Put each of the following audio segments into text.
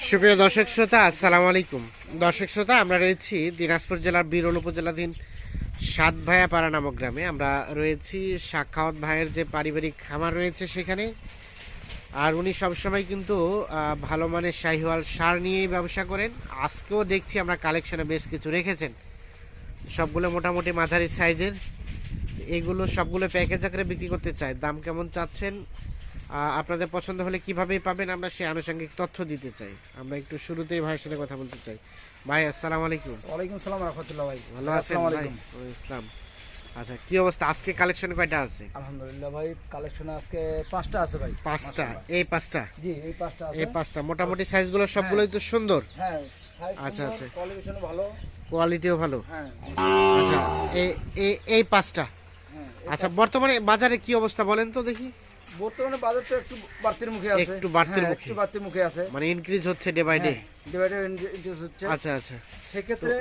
সুপ্রিয় দর্শক শ্রোতা, আসসালামু আলাইকুম। দর্শক শ্রোতা, আমরা রয়েছি দিনাজপুর জেলার বিরল উপজেলাধীন সাত ভাইয়া পাড়া নামক গ্রামে। আমরা রয়েছি সাক্ষাওয়াত ভাইয়ের যে পারিবারিক খামার রয়েছে সেখানে। আর উনি সবসময় কিন্তু ভালো মানের শাহিওয়াল সার নিয়েই ব্যবসা করেন। আজকেও দেখছি আমরা কালেকশনে বেশ কিছু রেখেছেন। সবগুলো মোটামুটি মাঝারি সাইজের। এগুলো সবগুলো প্যাকেজ আকারে বিক্রি করতে চাই দাম কেমন চাচ্ছেন? আপনাদের পছন্দ হলে কীভাবে পাবেন আমরা সেই আনুষঙ্গিক তথ্য দিতে চাই। আমরা একটু শুরুতেই ভাইয়ের সাথে কথা বলতে চাই। ভাই আসসালামু আলাইকুম। ওয়ালাইকুম সালাম রহমতুল্লাহ ভাই। ভালো আছেন ভাই? ইসলাম আচ্ছা কি অবস্থা? আজকে কালেকশন কয়টা আছে? আলহামদুলিল্লাহ ভাই কালেকশন আজকে পাঁচটা আছে ভাই। পাঁচটা? এই পাঁচটা? জি এই পাঁচটা আছে। এই পাঁচটা। মোটামুটি সাইজগুলো সবগুলোই তো সুন্দর? হ্যাঁ আচ্ছা, আচ্ছা। কোয়ালিফিকেশন ভালো। কোয়ালিটিও ভালো? হ্যাঁ। আচ্ছা এই এই এই পাঁচটা? হ্যাঁ আচ্ছা বর্তমানে বাজারে কি অবস্থা বলেন তো দেখি। বর্তমানে বাজার তো একটু বাড়তির মুখে আছে। একটু বাড়তির হ্যাঁ, মুখে। একটু বাড়তির মুখে আছে। মানে ইনক্রিজ হচ্ছে day by day divided interest হচ্ছে। আচ্ছা আচ্ছা। সেক্ষেত্রে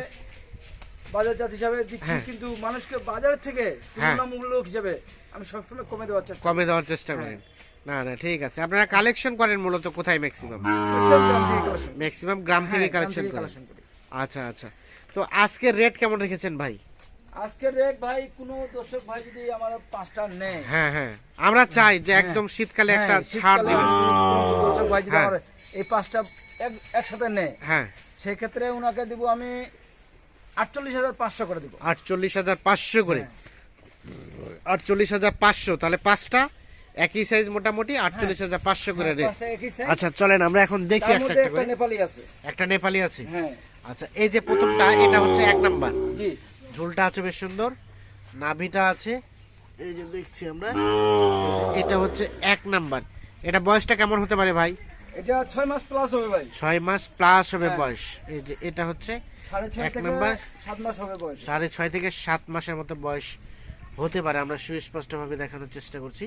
বাজার জাত হিসাবে দিচ্ছি হ্যাঁ। কিন্তু মানুষকে বাজার থেকে তুলনামূল্য হিসাবে আমি সবসময় কমে দেওয়ার চেষ্টা কমে দেওয়ার চেষ্টা করেন। না না ঠিক আছে। আপনারা কালেকশন করেন মূলত কোথায় ম্যাক্সিমাম ম্যাক্সিমাম গ্রাম থেকে হ্যাঁ, কালেকশন করেন। আচ্ছা আচ্ছা। তো আজকের রেট কেমন রেখেছেন ভাই? আজকের রেট ভাই কোনো দর্শক ভাই যদি আমার পাঁচটা নেয়। হ্যাঁ হ্যাঁ। আমরা চাই যে একদম শীতকালে একটা হ্যাঁ, ছাড় দিবেন। দর্শক ভাই যদি হ্যাঁ। আমার এই পাঁচটা একসাথে নেয় হ্যাঁ। সেক্ষেত্রে ওনাকে দিব আমি আটচল্লিশ হাজার পাঁচশো করে দিব। আটচল্লিশ হাজার পাঁচশো করে। আটচল্লিশ হাজার পাঁচশো তাহলে পাঁচটা? একই সাইজ মোটামুটি আটচল্লিশ হাজার পাঁচশো করে রেট আচ্ছা চলেন আমরা এখন দেখি একটা একটা নেপালি আছে। একটা নেপালি আছে? হ্যাঁ। আচ্ছা এই যে প্রথমটা এটা হচ্ছে এক নাম্বার। জি। ঝোলটা আছে বেশ সুন্দর নাভিটা আছে এই যে দেখছি আমরা এটা হচ্ছে এক নাম্বার। এটা বয়সটা কেমন হতে পারে ভাই? এটা ছয় মাস প্লাস হবে ভাই। ছয় মাস প্লাস হবে হ্যাঁ। বয়স। এই যে এটা হচ্ছে থেকে নাম্বার। সাত মাস হবে বয়স। সাড়ে ছয় থেকে সাত মাসের মতো বয়স হতে পারে। আমরা সুস্পষ্টভাবে দেখানোর চেষ্টা করছি।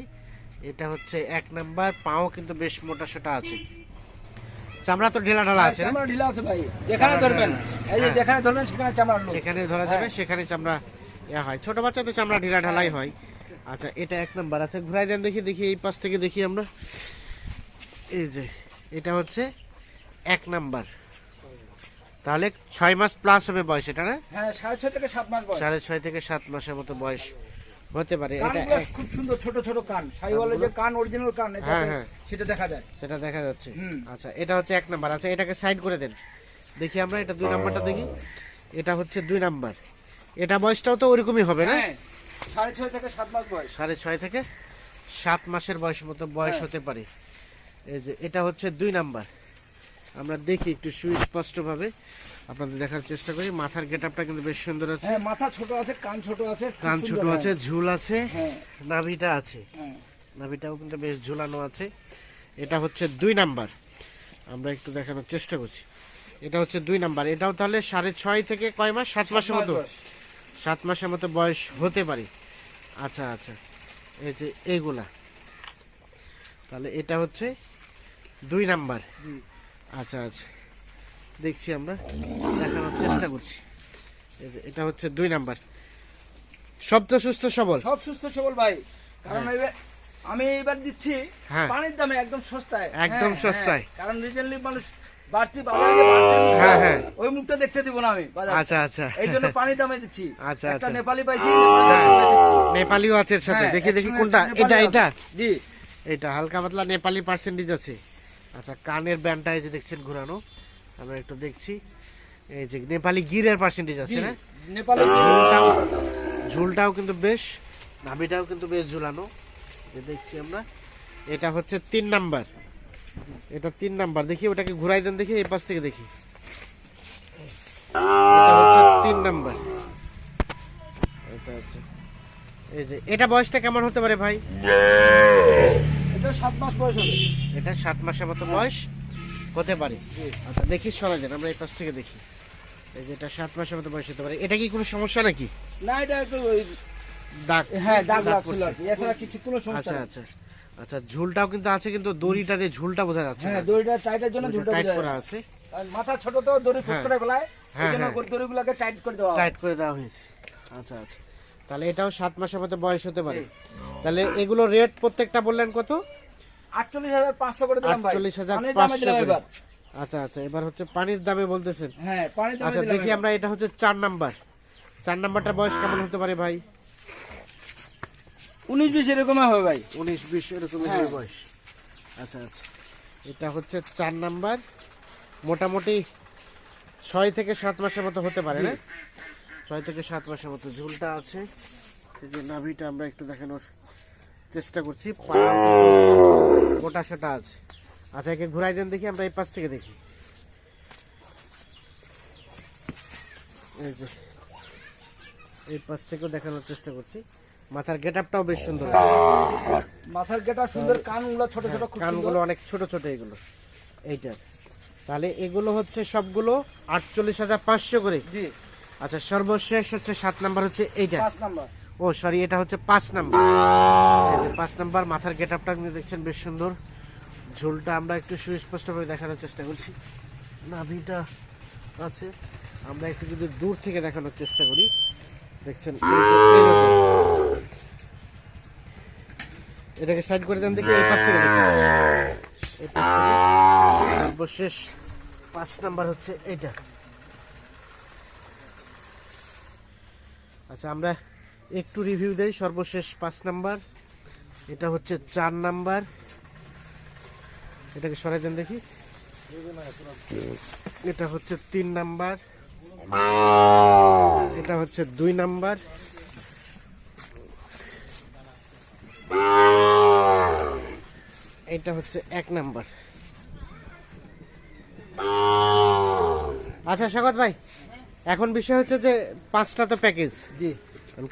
এটা হচ্ছে এক নাম্বার। পাও কিন্তু বেশ মোটা সোটা আছে। চামড়া তো ঢেলা ঢালা আছে না? চামড়া ঢিলা আছে ভাই। যেখানে ধরবেন। এই যে হ্যাঁ। যেখানে ধরবেন সেখানে চামড়া যেখানে ধরা যাবে সেখানে চামড়া ইয়া হয়। ছোট বাচ্চা তো চামড়া ঢিলা ঢালাই হয়। আচ্ছা এটা এক নাম্বার। আচ্ছা ঘুরাই দেন দেখি দেখি এই পাশ থেকে দেখি আমরা। এই যে এটা হচ্ছে এক নাম্বার। তাহলে ছয় মাস প্লাস হবে বয়স এটা না? হ্যাঁ সাড়ে ছয় থেকে সাত মাস সাড়ে ছয় থেকে সাত মাসের মতো বয়স। হতে পারে এটা খুব সুন্দর ছোট ছোট কান। সাইওয়ালের যে কান অরিজিনাল কান হ্যাঁ, হ্যাঁ। সেটা দেখা যায়। সেটা দেখা যাচ্ছে। আচ্ছা এটা হচ্ছে এক নাম্বার। আচ্ছা এটাকে সাইড করে দেন। দেখি আমরা এটা দুই নাম্বারটা দেখি। এটা হচ্ছে দুই নাম্বার। এটা বয়সটাও তো ওরকমই হবে না? হ্যাঁ সাড়ে ছয় থেকে সাত মাস বয়স। সাড়ে ছয় থেকে সাত মাসের বয়স মতো বয়স। হতে পারে। এই যে এটা হচ্ছে দুই নাম্বার। আমরা দেখি একটু সুস্পষ্টভাবে। আপনাদের দেখার চেষ্টা করি। মাথার গেট আপটা কিন্তু বেশ সুন্দর আছে। হ্যাঁ মাথা ছোট আছে কান ছোট আছে কান ছোট আছে ঝুল আছে হ্যাঁ। নাভিটা আছে। হ্যাঁ। নাভিটাও কিন্তু বেশ ঝুলানো আছে। এটা হচ্ছে দুই নাম্বার। আমরা একটু দেখানোর চেষ্টা করছি। এটা হচ্ছে দুই নাম্বার। এটাও তাহলে সাড়ে ছয় থেকে কয় মাস? সাত মাসের মতো। সাত মাসের মতো বয়স হতে পারে। আচ্ছা আচ্ছা। এই যে এইগুলা তাহলে এটা হচ্ছে দুই নাম্বার। জি। আচ্ছা আচ্ছা। দেখছি আমরা। দেখানোর চেষ্টা করছি। এটা হচ্ছে দুই নাম্বার। সব তো সুস্থ সবল? সব সুস্থ সবল ভাই। কারণ আমি এবার দিচ্ছি হ্যাঁ। পানির দামে একদম সস্তায়। একদম হ্যাঁ, সস্তায়। হ্যাঁ। কারণ রিজেন্টলি মানুষ বাড়তি হ্যাঁ, হ্যাঁ। ওই মুখটা দেখতে দিব না আমি আচ্ছা আচ্ছা। এই জন্য পানির দামে দিচ্ছি। আচ্ছা, একটা আচ্ছা। নেপালি পাইছি নেপালিও আছে এর সাথে। হ্যাঁ, দেখি দেখি কোনটা। এটা এটা? জি। এটা হালকা পাতলা নেপালি পার্সেন্টেজ আছে। আচ্ছা কানের ব্যান্ডটা এই যে দেখছেন ঘোরানো। আমরা একটু দেখছি। এই যে নেপালি গিরের পার্সেন্টেজ আছে না? নেপালি ঝুলটাও ঝুলটাও কিন্তু বেশ নাভিটাও কিন্তু বেশ ঝুলানো। দেখছি আমরা এটা হচ্ছে তিন নাম্বার। এটা তিন নাম্বার। দেখি ওটাকে ঘুরাই দেন দেখি এই পাশ থেকে দেখি। এটা হচ্ছে তিন নাম্বার। আচ্ছা আচ্ছা। এই যে এটা বয়সটা কেমন হতে পারে ভাই? এটা সাত মাস বয়স হবে। এটা সাত মাসের মতো বয়স। হতে পারে। আচ্ছা দেখি সরা যান আমরা এই পাশ থেকে দেখি। এই যে এটা সাত মাসের মতো বয়স হতে পারে। এটা কি কোনো সমস্যা নাকি? না এটা একটু দাগ। হ্যাঁ দাগ লাগছিল এছাড়া কিছু কোনো সমস্যা আচ্ছা আচ্ছা। আচ্ছা ঝুলটাও কিন্তু আছে কিন্তু দড়িটা দিয়ে ঝুলটা বোঝা যাচ্ছে হ্যাঁ দড়িটা টাইটের জন্য ঝুলটা টাইট করা আছে। মাথা ছোট তো দড়ি ফুট করে গলায় হ্যাঁ, হ্যাঁ। দড়িগুলোকে টাইট করে দেওয়া টাইট করে দেওয়া হয়েছে। আচ্ছা আচ্ছা। তাহলে এটাও সাত মাসের মতো বয়স হতে পারে। তাহলে এগুলো রেট প্রত্যেকটা বললেন কত? আটচল্লিশ হাজার পাঁচশো করে দিলাম ভাই। 48,500 পানির দামে দিলাম করে। এবার। আচ্ছা আচ্ছা এবার হচ্ছে পানির দামে বলতেছেন। হ্যাঁ দামে আচ্ছা দেখি আমরা এটা হচ্ছে চার নাম্বার। চার নাম্বারটা বয়স কেমন হতে পারে ভাই? উনিশ বিশ এরকম হবে ভাই। উনিশ বিশ এরকম হ্যাঁ। বয়স। আচ্ছা আচ্ছা এটা হচ্ছে চার নাম্বার। মোটামুটি ছয় থেকে সাত মাসের মতো হতে পারে না? ছয় থেকে সাত মাসের মতো ঝুলটা আছে। এই যে নাভিটা আমরা একটু দেখানোর চেষ্টা করছি মোটা সেটা আছে। আচ্ছা একে ঘুরাই দেন দেখি আমরা এই পাশ থেকে দেখি। এই পাশ থেকেও দেখানোর চেষ্টা করছি। মাথার গেট আপটাও বেশ সুন্দর মাথার গেটা সুন্দর কানগুলো ছোট ছোট কানগুলো অনেক ছোট ছোট এগুলো এইটার। তাহলে এগুলো হচ্ছে সবগুলো আটচল্লিশ হাজার পাঁচশো করে। আচ্ছা সর্বশেষ হচ্ছে সাত নাম্বার হচ্ছে এইটা। পাঁচ নাম্বার। ও সরি এটা হচ্ছে পাঁচ নাম্বার। পাঁচ নাম্বার মাথার গেট আপটা আপনি দেখছেন, বেশ সুন্দর। ঝুলটা আমরা একটু সুস্পষ্টভাবে দেখানোর চেষ্টা করছি। নাভিটা আছে। আমরা একটু যদি দূর থেকে দেখানোর চেষ্টা করি, দেখছেন। এটাকে সাইড করে দেন দেখি। এই পাশ থেকে। সর্বশেষ পাঁচ নাম্বার হচ্ছে এইটা। আচ্ছা আমরা একটু রিভিউ দেই, সর্বশেষ পাঁচ নাম্বার। এটা হচ্ছে চার নাম্বার। এটাকে সরাই দেন দেখি। এটা হচ্ছে তিন নাম্বার। এটা হচ্ছে দুই নাম্বার। এটা হচ্ছে এক নাম্বার। আচ্ছা স্বাগত ভাই। এখন বিষয় হচ্ছে যে পাঁচটা তো প্যাকেজ জি।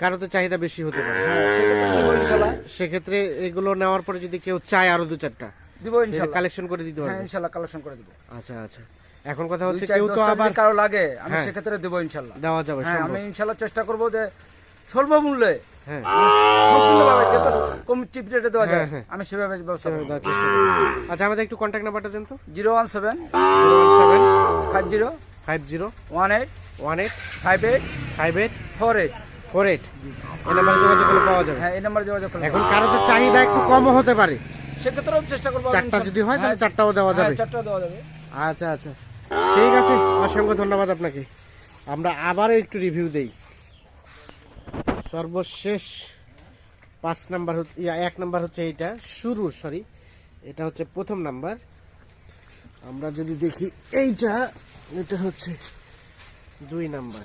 কারও তো চাহিদা বেশি হতে পারে। হ্যাঁ, সেক্ষেত্রে এগুলো নেওয়ার পরে যদি কেউ চায় আরও দু চারটা দিব ইনশাআল্লাহ কালেকশন করে দিতে পারবে। হ্যাঁ, ইনশাআল্লাহ কালেকশন করে দিব। আচ্ছা আচ্ছা। এখন কথা হচ্ছে কেউ তো আবার কারও লাগে আমি হ্যাঁ। সেক্ষেত্রে দেব ইনশাআল্লাহ দেওয়া যাবে আমি ইনশাল্লাহ চেষ্টা করব যে সর্বমূল্যে হ্যাঁ। কম রেটে দেওয়া যায় আমি সেভাবে ব্যবস্থা আচ্ছা আমাদের একটু কন্টাক্ট নাম্বারটা দেন তো। 017 one eight 50 eight five eight four eight. Four eight এই নাম্বারে যোগাযোগ করলে পাওয়া যাবে। হ্যাঁ এই নাম্বারে যোগাযোগ করলে এখন কারও তো চাহিদা একটু কমও হতে পারে। সেক্ষেত্রেও চেষ্টা করব আমি চারটা যদি হয় তাহলে হ্যাঁ, চারটাও দেওয়া হ্যাঁ, যাবে। দেওয়া যাবে। আচ্ছা আচ্ছা। ঠিক আছে অসংখ্য ধন্যবাদ আপনাকে। আমরা আবারও একটু রিভিউ দেই। সর্বশেষ পাঁচ নাম্বার হচ্ছে ইয়া, এক নাম্বার হচ্ছে এইটা শুরু সরি এটা হচ্ছে প্রথম নাম্বার। আমরা যদি দেখি এইটা এটা হচ্ছে দুই নাম্বার।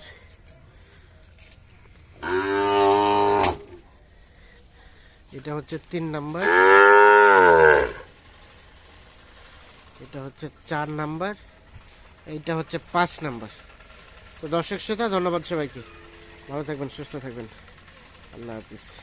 এটা হচ্ছে তিন নাম্বার। এটা হচ্ছে চার নাম্বার। এইটা হচ্ছে পাঁচ নাম্বার। তো দর্শক শ্রোতা, ধন্যবাদ সবাইকে। ভালো থাকবেন, সুস্থ থাকবেন। আল্লাহ হাফিজ।